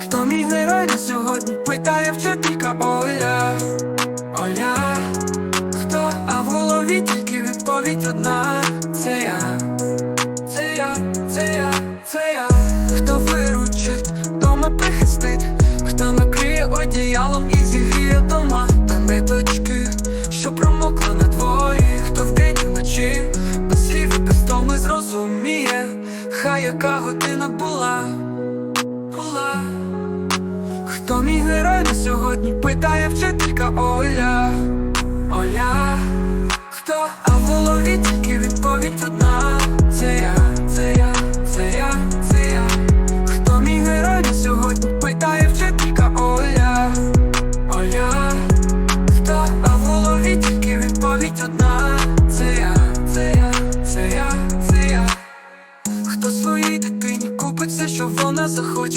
Хто мій герой на сьогодні? Питає вчителька Оля. Оля, хто? А в голові тільки відповідь одна. Це я, це я, це я, це я. Хто виручить, дома прихистить, хто накриє одіялом і зігріє дома та ниточки, що промокли на дворі, хто вдень і вночі, без слів без втоми зрозуміє, хай яка година була. Сьогодні? Питає вчителька Оля.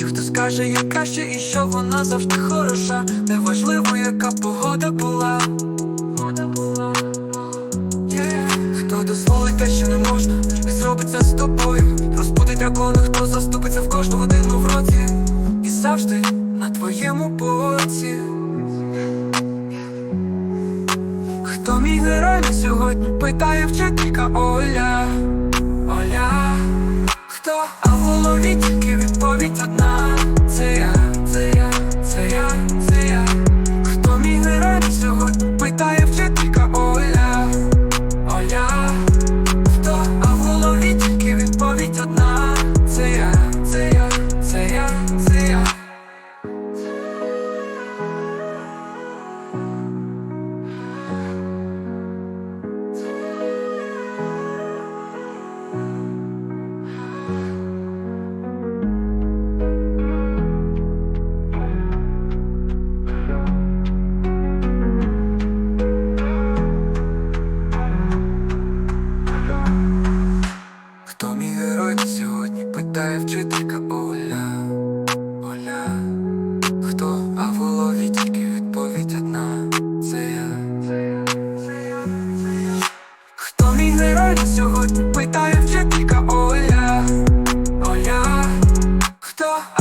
Ті хто скаже, яка ще, і що вона завжди хороша, не важливо, яка погода була. Хто дозволить те, що не можна, і зробить з тобою. Розбудить дракона, хто заступиться в кожну годину в році. І завжди на твоєму боці. Хто мій герой на сьогодні питає вчителька Оля, Оля, хто а в голові тільки відповідь. вчителька Оля, Оля, хто, а в голові тільки відповідь одна, це я, це я, це я, це я. Хто мій герой на сьогодні? Питає вчителька Оля, Оля, хто?